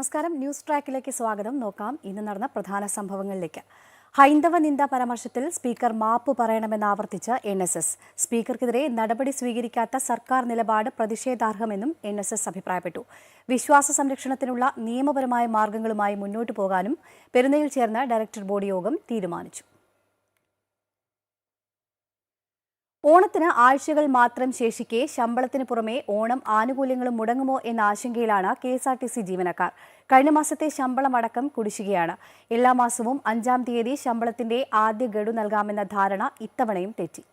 നമസ്കാരം. ന്യൂസ് ട്രാക്കിലേക്ക് സ്വാഗതം. നോക്കാം ഇന്ന് നടന്ന പ്രധാന സംഭവങ്ങളിലേക്ക്. ഹൈന്ദവ നിന്ദ പരാമർശത്തിൽ സ്പീക്കർ മാപ്പ് പറയണമെന്ന് ആവർത്തിച്ച് എൻ എസ് എസ്. സ്പീക്കർക്കെതിരെ നടപടി സ്വീകരിക്കാത്ത സർക്കാർ നിലപാട് പ്രതിഷേധാർഹമെന്നും എൻ എസ് എസ് അഭിപ്രായപ്പെട്ടു. വിശ്വാസ സംരക്ഷണത്തിനുള്ള നിയമപരമായ മാർഗങ്ങളുമായി മുന്നോട്ടു പോകാനും പെരുന്നയിൽ ചേർന്ന ഡയറക്ടർ ബോർഡ് യോഗം തീരുമാനിച്ചു. ഓണത്തിന് ആഴ്ചകൾ മാത്രം ശേഷിക്കെ ശമ്പളത്തിന് പുറമെ ഓണം ആനുകൂല്യങ്ങളും മുടങ്ങുമോ എന്ന ആശങ്കയിലാണ് K S R T C ജീവനക്കാർ. കഴിഞ്ഞ മാസത്തെ ശമ്പളം അടക്കം കുടിശ്ശികയാണ്. എല്ലാ മാസവും അഞ്ചാം തീയതി ശമ്പളത്തിന്റെ ആദ്യ ഗഡു നൽകാമെന്ന ധാരണ ഇത്തവണയും തെറ്റി.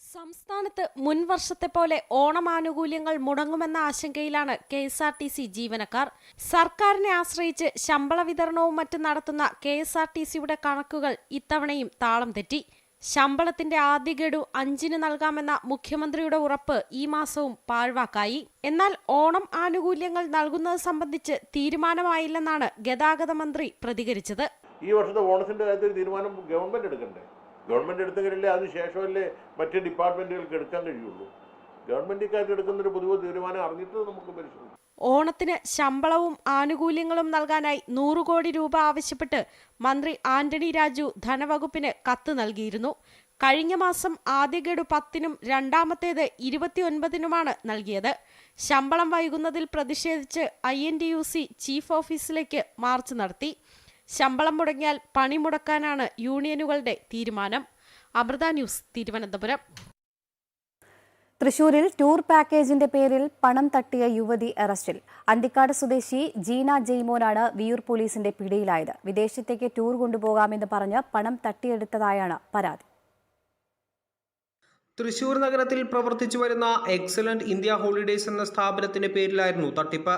സംസ്ഥാനത്ത് മുൻ വർഷത്തെ പോലെ ഓണമാനുകൂല്യങ്ങൾ മുടങ്ങുമെന്ന ആശങ്കയിലാണ് K S R T C ജീവനക്കാർ. സർക്കാരിനെ ആശ്രയിച്ച് ശമ്പള വിതരണവും മറ്റും നടത്തുന്ന കെ എസ് ആർ ടി സിയുടെ കണക്കുകൾ ഇത്തവണയും താളം തെറ്റി. ശമ്പളത്തിന്റെ ആദ്യ ഗഡു അഞ്ചിന് നൽകാമെന്ന മുഖ്യമന്ത്രിയുടെ ഉറപ്പ് ഈ മാസവും പാഴ്വാക്കായി. എന്നാൽ ഓണം ആനുകൂല്യങ്ങൾ നൽകുന്നത് സംബന്ധിച്ച് തീരുമാനമായില്ലെന്നാണ് ഗതാഗത മന്ത്രി പ്രതികരിച്ചത്. ഈ വർഷത്തെ ഓണത്തിന്റെ കാര്യത്തിൽ തീരുമാനം ഗവൺമെന്റ് എടുക്കണ്ടേ? ഗവൺമെന്റ് എടുത്തെങ്കിലല്ലേ അതിന് ശേഷമല്ലേ മറ്റ് ഡിപ്പാർട്ട്മെന്റുകൾക്ക് എടുക്കാൻ കഴിയുള്ളൂ? ഗവൺമെന്റ് ഇക്കാര്യത്തിൽ എടുക്കുന്ന ഒരു പൊതുവെ തീരുമാനം അറിഞ്ഞിട്ട് നമുക്ക് പരിശോധിക്കാം. ഓണത്തിന് ശമ്പളവും ആനുകൂല്യങ്ങളും നൽകാനായി നൂറു കോടി രൂപ ആവശ്യപ്പെട്ട് മന്ത്രി ആന്റണി രാജു ധനവകുപ്പിന് കത്ത് നൽകിയിരുന്നു. കഴിഞ്ഞ മാസം ആദ്യ ഗഡു പത്തിനും രണ്ടാമത്തേത് ഇരുപത്തിയൊൻപതിനുമാണ് നൽകിയത്. ശമ്പളം വൈകുന്നതിൽ പ്രതിഷേധിച്ച് I N U C chief ഓഫീസിലേക്ക് മാർച്ച് നടത്തി. ശമ്പളം മുടങ്ങിയാൽ പണി മുടക്കാനാണ് യൂണിയനുകളുടെ തീരുമാനം. അമൃത ന്യൂസ് തിരുവനന്തപുരം. തൃശൂരിൽ ടൂർ പാക്കേജിന്റെ പേരിൽ പണം തട്ടിയ യുവതി അറസ്റ്റിൽ. അന്തിക്കാട് സ്വദേശി ജീന ജെയ്മോനാണ് വിയൂർ പോലീസിന്റെ പിടിയിലായത്. വിദേശത്തേക്ക് ടൂർ കൊണ്ടുപോകാമെന്ന് പറഞ്ഞ് പണം തട്ടിയെടുത്തതായാണ് പരാതി. തൃശൂർ നഗരത്തിൽ പ്രവർത്തിച്ചു വരുന്ന എക്സലന്റ് ഇന്ത്യ ഹോളിഡേയ്സ് എന്ന സ്ഥാപനത്തിന്റെ പേരിലായിരുന്നു തട്ടിപ്പ്.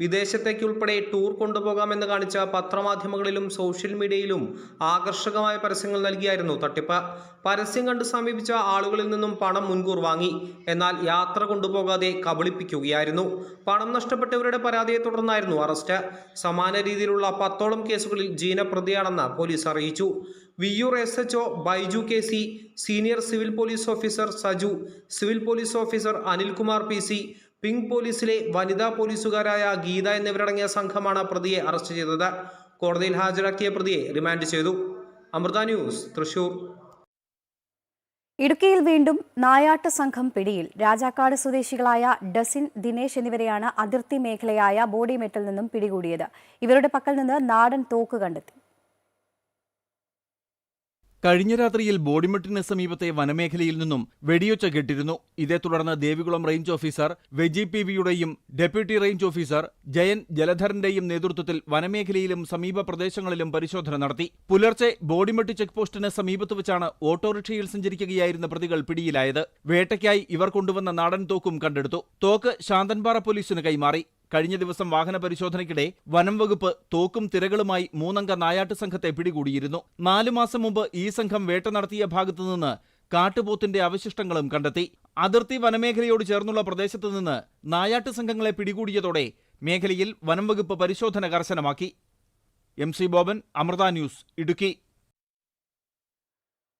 വിദേശത്തേക്കുൾപ്പെടെ ടൂർ കൊണ്ടുപോകാമെന്ന് കാണിച്ച പത്രമാധ്യമങ്ങളിലും സോഷ്യൽ മീഡിയയിലും ആകർഷകമായ പരസ്യങ്ങൾ നൽകിയായിരുന്നു തട്ടിപ്പ്. പരസ്യം കണ്ട് സമീപിച്ച ആളുകളിൽ നിന്നും പണം മുൻകൂർ വാങ്ങി. എന്നാൽ യാത്ര കൊണ്ടുപോകാതെ കബളിപ്പിക്കുകയായിരുന്നു. പണം നഷ്ടപ്പെട്ടവരുടെ പരാതിയെ തുടർന്നായിരുന്നു അറസ്റ്റ്. സമാന രീതിയിലുള്ള പത്തോളം കേസുകളിൽ ജീനപ്രതിയാണെന്ന് പോലീസ് അറിയിച്ചു. Viyyur S H O Baiju K C senior civil police officer Saju civil police officer Anilkumar P C pink പോലീസിലെ വനിതാ പോലീസുകാരായ ഗീത എന്നിവരടങ്ങിയ സംഘമാണ് പ്രതിയെ അറസ്റ്റ് ചെയ്തത്. കോടതിയിൽ ഹാജരാക്കിയ പ്രതിയെ റിമാൻഡ് ചെയ്തു. അമൃത ന്യൂസ് തൃശൂർ. ഇടുക്കിയിൽ വീണ്ടും നായാട്ട് സംഘം പിടിയിൽ. രാജാക്കാട് സ്വദേശികളായ ഡസിൻ ദിനേശ് എന്നിവരെയാണ് അതിർത്തി മേഖലയായ ബോഡിമെട്ടിൽ നിന്നും പിടികൂടിയത്. ഇവരുടെ പക്കൽ നിന്ന് നാടൻ തോക്ക് കണ്ടെത്തി. കഴിഞ്ഞ രാത്രിയിൽ ബോഡിമെട്ടിന് സമീപത്തെ വനമേഖലയിൽ നിന്നും വെടിയൊച്ച കെട്ടിരുന്നു. ഇതേ തുടർന്ന് Devikulam range officer Veji P വിയുടെയും deputy range officer Jayan ജലധരന്റെയും നേതൃത്വത്തിൽ വനമേഖലയിലും സമീപ പ്രദേശങ്ങളിലും പരിശോധന നടത്തി. പുലർച്ചെ ബോഡിമെട്ട് ചെക്ക് പോസ്റ്റിന് സമീപത്ത് വെച്ചാണ് ഓട്ടോറിക്ഷയിൽ സഞ്ചരിക്കുകയായിരുന്ന പ്രതികൾ പിടിയിലായത്. വേട്ടയ്ക്കായി ഇവർ കൊണ്ടുവന്ന നാടൻ തോക്കും കണ്ടെടുത്തു. തോക്ക് ശാന്തൻപാറ പോലീസിന് കൈമാറി. കഴിഞ്ഞ ദിവസം വാഹന പരിശോധനയ്ക്കിടെ വനം വകുപ്പ് തോക്കും തിരകളുമായി മൂന്നംഗ നായാട്ട് സംഘത്തെ പിടികൂടിയിരുന്നു. നാലു മാസം മുമ്പ് ഈ സംഘം വേട്ട നടത്തിയ ഭാഗത്തു നിന്ന് കാട്ടുപോത്തിന്റെ അവശിഷ്ടങ്ങളും കണ്ടെത്തി. അതിർത്തി വനമേഖലയോട് ചേർന്നുള്ള പ്രദേശത്ത് നിന്ന് നായാട്ട് സംഘങ്ങളെ പിടികൂടിയതോടെ മേഖലയിൽ വനം വകുപ്പ് പരിശോധന കർശനമാക്കി. M C Boban Amrita news Idukki.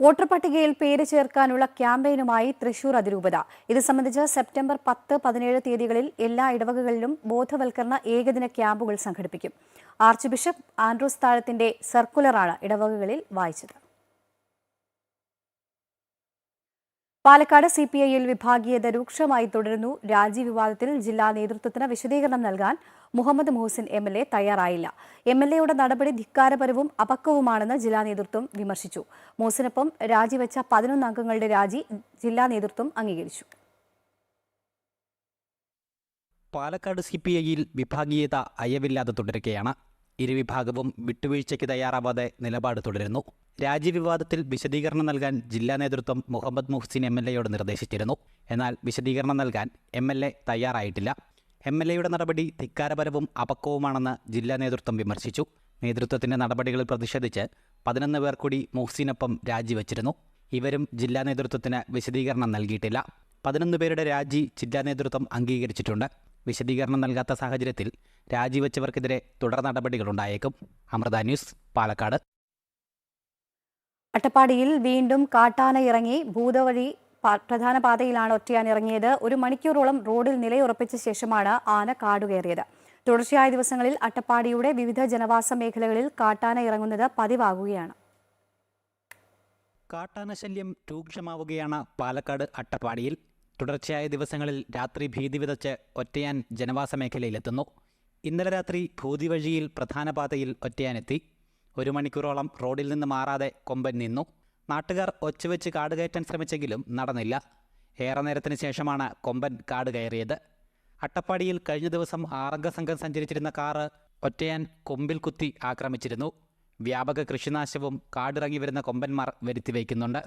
Voter പട്ടികയിൽ പേര് ചേർക്കാനുള്ള ക്യാമ്പയിനുമായി തൃശൂർ അതിരൂപത. ഇത് സംബന്ധിച്ച് സെപ്റ്റംബർ പത്ത് പതിനേഴ് തീയതികളിൽ എല്ലാ ഇടവകകളിലും ബോധവൽക്കരണ ഏകദിന ക്യാമ്പുകൾ സംഘടിപ്പിക്കും. ആർച്ച് ബിഷപ്പ് ആൻഡ്രൂസ് താഴത്തിന്റെ സർക്കുലറാണ് ഇടവകകളിൽ വായിച്ചത്. പാലക്കാട് സി പി ഐയിൽ വിഭാഗീയത രൂക്ഷമായി തുടരുന്നു. രാജി വിവാദത്തിൽ ജില്ലാ നേതൃത്വത്തിന് വിശദീകരണം നൽകാൻ Muhammad Muhsin M L A തയ്യാറായില്ല. എം എൽ എയുടെ നടപടി ധിക്കാരപരവും അപക്വവുമാണെന്ന് ജില്ലാ നേതൃത്വം വിമർശിച്ചു. മുഹസിനൊപ്പം രാജിവെച്ച പതിനൊന്ന് അംഗങ്ങളുടെ രാജി ജില്ലാ നേതൃത്വം അംഗീകരിച്ചു. പാലക്കാട് സി പി ഐയിൽ വിഭാഗീയത അയവില്ലാതെ തുടരുകയാണ്. ഇരുവിഭാഗവും വിട്ടുവീഴ്ചയ്ക്ക് തയ്യാറാവാതെ നിലപാട് തുടരുന്നു. രാജ്യവിവാദത്തിൽ വിശദീകരണം നൽകാൻ ജില്ലാ നേതൃത്വം മുഹമ്മദ് മുഹ്സിൻ എം എൽ എയോട് നിർദ്ദേശിച്ചിരുന്നു. എന്നാൽ വിശദീകരണം നൽകാൻ എം എൽ എ തയ്യാറായിട്ടില്ല. എം എൽ എയുടെ നടപടി ധിക്കാരപരവും അപക്വവുമാണെന്ന് ജില്ലാ നേതൃത്വം വിമർശിച്ചു. നേതൃത്വത്തിന്റെ നടപടികളിൽ പ്രതിഷേധിച്ച് പതിനൊന്ന് പേർ കൂടി മുഹ്സിനൊപ്പം രാജിവെച്ചിരുന്നു. ഇവരും ജില്ലാ നേതൃത്വത്തിന് വിശദീകരണം നൽകിയിട്ടില്ല. പതിനൊന്ന് പേരുടെ രാജി ജില്ലാ നേതൃത്വം അംഗീകരിച്ചിട്ടുണ്ട്. വിശദീകരണം നൽകാത്ത സാഹചര്യത്തിൽ രാജിവെച്ചവർക്കെതിരെ തുടർ നടപടികളുണ്ടായേക്കും അമൃത ന്യൂസ് പാലക്കാട്. അട്ടപ്പാടിയിൽ വീണ്ടും കാട്ടാന ഇറങ്ങി ഭൂതവഴി പ്രധാന പാതയിലാണ് ഒറ്റയാൻ ഇറങ്ങിയത് ഒരു മണിക്കൂറോളം റോഡിൽ നിലയുറപ്പിച്ച ശേഷമാണ് ആന കാടുകയറിയത്. തുടർച്ചയായ ദിവസങ്ങളിൽ അട്ടപ്പാടിയുടെ വിവിധ ജനവാസ മേഖലകളിൽ കാട്ടാന ഇറങ്ങുന്നത് പതിവാകുകയാണ്. കാട്ടാന ശല്യം രൂക്ഷമാവുകയാണ് പാലക്കാട് അട്ടപ്പാടിയിൽ. തുടർച്ചയായ ദിവസങ്ങളിൽ രാത്രി ഭീതി വിതച്ച് ഒറ്റയാൻ ജനവാസ മേഖലയിലെത്തുന്നു. ഇന്നലെ രാത്രി ഭൂതിവഴിയിൽ പ്രധാന പാതയിൽ ഒറ്റയാനെത്തി. ഒരു മണിക്കൂറോളം റോഡിൽ നിന്ന് മാറാതെ കൊമ്പൻ നിന്നു. നാട്ടുകാർ ഒച്ചവെച്ച് കാട് കയറ്റാൻ ശ്രമിച്ചെങ്കിലും നടന്നില്ല. ഏറെ നേരത്തിന് ശേഷമാണ് കൊമ്പൻ കാട് കയറിയത്. അട്ടപ്പാടിയിൽ കഴിഞ്ഞ ദിവസം ആറംഗ സംഘം സഞ്ചരിച്ചിരുന്ന കാറ് ഒറ്റയാൻ കൊമ്പിൽ കുത്തി ആക്രമിച്ചിരുന്നു. വ്യാപക കൃഷിനാശവും കാടിറങ്ങി വരുന്ന കൊമ്പന്മാർ വരുത്തിവെക്കുന്നുണ്ട്.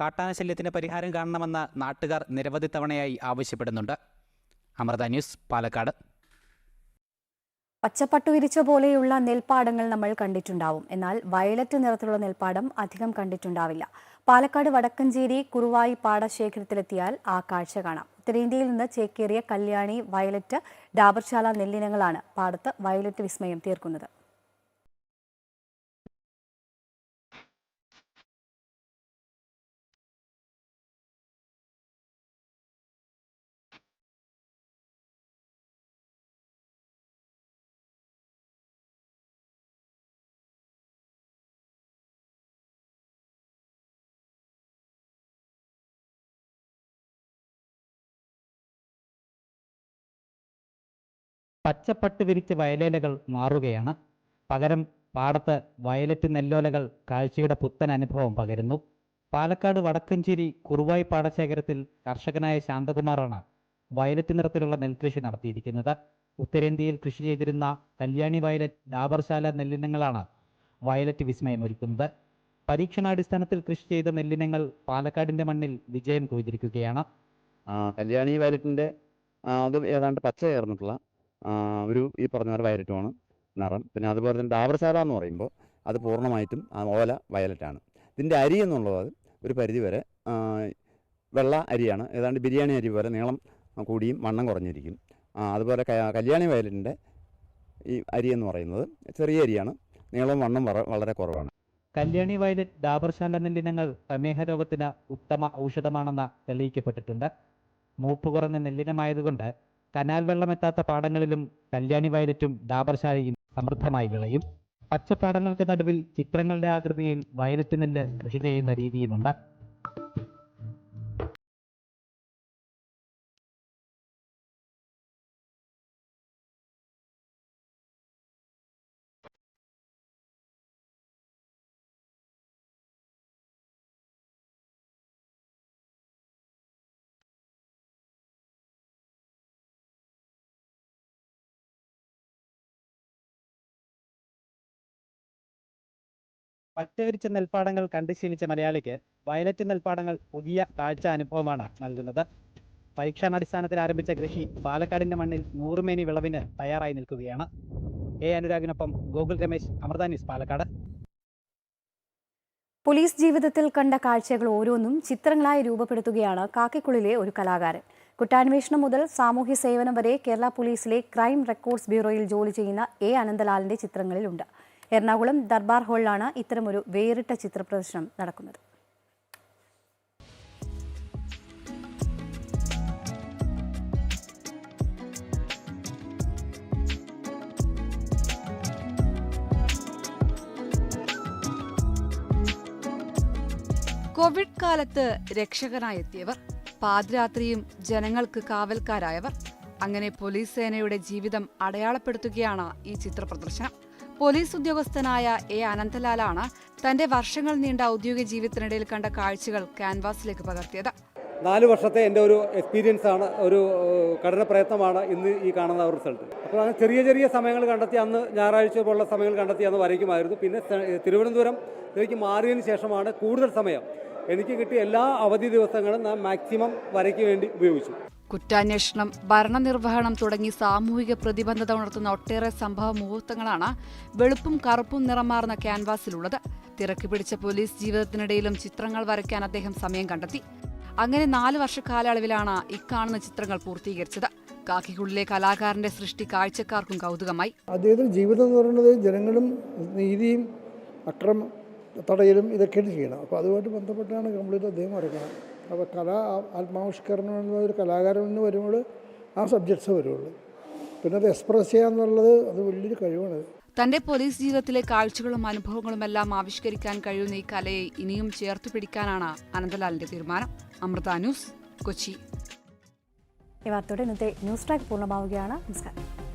കാട്ടാനശല്യത്തിന് പരിഹാരം കാണണമെന്ന് നാട്ടുകാർ നിരവധി തവണയായി ആവശ്യപ്പെടുന്നുണ്ട്. അമൃത ന്യൂസ് പാലക്കാട്. പച്ചപ്പട്ടു വിരിച്ച പോലെയുള്ള നെൽപ്പാടങ്ങൾ നമ്മൾ കണ്ടിട്ടുണ്ടാവും. എന്നാൽ വയലറ്റ് നിറത്തിലുള്ള നെൽപ്പാടം അധികം കണ്ടിട്ടുണ്ടാവില്ല. പാലക്കാട് വടക്കഞ്ചേരി കുറുവായി പാടശേഖരത്തിലെത്തിയാൽ ആ കാഴ്ച കാണാം. ഉത്തരേന്ത്യയിൽ നിന്ന് ചേക്കേറിയ കല്യാണി വയലറ്റ് ഡാബർശാല നെല്ലിനങ്ങളാണ് പാടത്ത് വയലറ്റ് വിസ്മയം തീർക്കുന്നത്. പച്ചപ്പട്ട് വിരിച്ച വയലേലകൾ മാറുകയാണ്. പകരം പാടത്ത് വയലറ്റ് നെല്ലോലകൾ കാഴ്ചയുടെ പുത്തൻ അനുഭവം പകരുന്നു. പാലക്കാട് വടക്കഞ്ചേരി കുറുവായി പാടശേഖരത്തിൽ കർഷകനായ ശാന്തകുമാറാണ് വയലറ്റ് നിറത്തിലുള്ള നെൽകൃഷി നടത്തിയിരിക്കുന്നത്. ഉത്തരേന്ത്യയിൽ കൃഷി ചെയ്തിരുന്ന കല്യാണി വയലറ്റ് ഡാബർശാല നെല്ലിനങ്ങളാണ് വയലറ്റ് വിസ്മയമൊരുക്കുന്നത് പരീക്ഷണാടിസ്ഥാനത്തിൽ കൃഷി ചെയ്ത നെല്ലിനങ്ങൾ പാലക്കാടിന്റെ മണ്ണിൽ വിജയം കൊയ്തിരിക്കുകയാണ്. കല്യാണി വയലറ്റിന്റെ അത് ഏതാണ്ട് പച്ച ചേർന്നിട്ടുള്ള ആ, ഒരു ഈ പറഞ്ഞ പോലെ വയലറ്റുമാണ് നിറം. പിന്നെ അതുപോലെ തന്നെ ഡാബർശാല എന്ന് പറയുമ്പോൾ അത് പൂർണമായിട്ടും ഓല വയലറ്റാണ് ഇതിന്റെ അരി എന്നുള്ളത് ഒരു പരിധി വരെ വെള്ള അരിയാണ്. ഏതാണ്ട് ബിരിയാണി അരി പോലെ നീളം കൂടിയും വണ്ണം കുറഞ്ഞിരിക്കും. അതുപോലെ കല്യാണി വയലറ്റിന്റെ ഈ അരി എന്ന് പറയുന്നത് ചെറിയ അരിയാണ് നീളം വണ്ണം വളരെ കുറവാണ്. കല്യാണി വയലറ്റ് ഡാബർശാല നെല്ലിനങ്ങൾ പ്രമേഹ രോഗത്തിന് ഉത്തമ ഔഷധമാണെന്ന് തെളിയിക്കപ്പെട്ടിട്ടുണ്ട്. മൂപ്പ് കുറഞ്ഞ നെല്ലിനമായതുകൊണ്ട് കനാൽ വെള്ളമെത്താത്ത പാടങ്ങളിലും കല്യാണി വയലറ്റും ഡാബർശാലയും സമൃദ്ധമായി വിളയും. പച്ചപ്പാടങ്ങൾക്ക് നടുവിൽ ചിത്രങ്ങളുടെ ആകൃതിയിൽ വയലറ്റ് നെല്ല് കൃഷി ചെയ്യുന്ന രീതിയുമുണ്ട്. പച്ചവിരിച്ച നെൽപ്പാടങ്ങൾ കണ്ടു ശീലിച്ച മലയാളിക്ക് വയലറ്റ് നെൽപ്പാടങ്ങൾ പുതിയ കാഴ്ച അനുഭവമാണ് നൽകുന്നത്. പരീക്ഷണാടിസ്ഥാനത്തിൽ ആരംഭിച്ച കൃഷി പാലക്കാടിന്റെ മണ്ണിൽ നൂറുമേനി വിളവിന് തയ്യാറായി നിൽക്കുകയാണ്. എ അനുരാഗിനൊപ്പം ഗോകുൽ രമേശ് അമൃത ന്യൂസ് പാലക്കാട്. പോലീസ് ജീവിതത്തിൽ കണ്ട കാഴ്ചകൾ ഓരോന്നും ചിത്രങ്ങളായി രൂപപ്പെടുത്തുകയാണ് കാക്കിക്കുളിലെ ഒരു കലാകാരൻ. കുറ്റാന്വേഷണം മുതൽ സാമൂഹ്യ സേവനം വരെ കേരള പോലീസിലെ ക്രൈം റെക്കോർഡ്സ് ബ്യൂറോയിൽ ജോലി ചെയ്യുന്ന എ അനന്തലാലിന്റെ ചിത്രങ്ങളിലുണ്ട്. എറണാകുളം ദർബാർ ഹാളിലാണ് ഇത്തരമൊരു വേറിട്ട ചിത്രപ്രദർശനം നടക്കുന്നത്. കോവിഡ് കാലത്ത് രക്ഷകനായെത്തിയവർ പാതിരാത്രിയും ജനങ്ങൾക്ക് കാവൽക്കാരായവർ അങ്ങനെ പോലീസ് സേനയുടെ ജീവിതം അടയാളപ്പെടുത്തുകയാണ് ഈ ചിത്ര പ്രദർശനം പോലീസ് ഉദ്യോഗസ്ഥനായ എ അനന്തലാലാണ് തന്റെ വർഷങ്ങൾ നീണ്ട ഔദ്യോഗിക ജീവിതത്തിനിടയിൽ കണ്ട കാഴ്ചകൾ ക്യാൻവാസിലേക്ക് പകർത്തിയത്. നാല് വർഷത്തെ എന്റെ ഒരു എക്സ്പീരിയൻസ് ആണ് ഒരു കഠിന പ്രയത്നമാണ് ഇന്ന് ഈ കാണുന്ന റിസൾട്ട് അപ്പോൾ അങ്ങനെ ചെറിയ ചെറിയ സമയങ്ങൾ കണ്ടെത്തി അന്ന് ഞായറാഴ്ച പോലുള്ള സമയങ്ങൾ കണ്ടെത്തി അന്ന് വരയ്ക്കുമായിരുന്നു. പിന്നെ തിരുവനന്തപുരം ഇതിലേക്ക് മാറിയതിന് ശേഷമാണ് കൂടുതൽ സമയം എനിക്ക് കിട്ടിയ എല്ലാ അവധി ദിവസങ്ങളും ഞാൻ മാക്സിമം വരയ്ക്ക് വേണ്ടി ഉപയോഗിച്ചു. കുറ്റാന്വേഷണം ഭരണനിർവഹണം തുടങ്ങി സാമൂഹിക പ്രതിബന്ധത ഉണർത്തുന്ന ഒട്ടേറെ സംഭവ മുഹൂർത്തങ്ങളാണ് വെളുപ്പും കറുപ്പും നിറമാർന്ന ക്യാൻവാസിലുള്ളത്. തിരക്ക് പിടിച്ച പോലീസ് ജീവിതത്തിനിടയിലും ചിത്രങ്ങൾ വരയ്ക്കാൻ അദ്ദേഹം സമയം കണ്ടെത്തി. അങ്ങനെ നാല് വർഷ കാലയളവിലാണ് ഇക്കാണുന്ന ചിത്രങ്ങൾ പൂർത്തീകരിച്ചത്. കാക്കിക്കുള്ളിലെ കലാകാരന്റെ സൃഷ്ടി കാഴ്ചക്കാർക്കും കൗതുകമായി. അദ്ദേഹത്തിന്റെ ജീവിതം എന്ന് പറയുന്നത് ജനങ്ങളും നീതിയും അക്രമ തടയലും ഇതൊക്കെ ചെയ്യണം. അപ്പോൾ അതുമായിട്ട് ബന്ധപ്പെട്ടാണ് കംപ്ലീറ്റ് അദ്ദേഹം വരയ്ക്കണം അപ്പോൾ കലാ ആത്മാവിഷ്കരണം എന്ന ഒരു കലാകാരൻ എന്ന് വരുമ്പോൾ ആ സബ്ജക്ട്സ് വരുള്ളൂ. പിന്നെ അത് എക്സ്പ്രസ് ചെയ്യാന്നുള്ളത് അത് വലിയൊരു കഴിവാണ്. തന്റെ പോലീസ് ജീവിതത്തിലെ കാഴ്ചകളും അനുഭവങ്ങളും എല്ലാം ആവിഷ്കരിക്കാൻ കഴിയുന്ന ഈ കലയെ ഇനിയും ചേർത്തു പിടിക്കാനാണ് അനന്തലാലിന്റെ തീരുമാനം. അമൃത ന്യൂസ് കൊച്ചി. ഈ വാർത്തയോടെ ഇന്നത്തെ ന്യൂസ് ട്രാക്ക് പൂർണമാവുകയാണ്. നമസ്കാരം.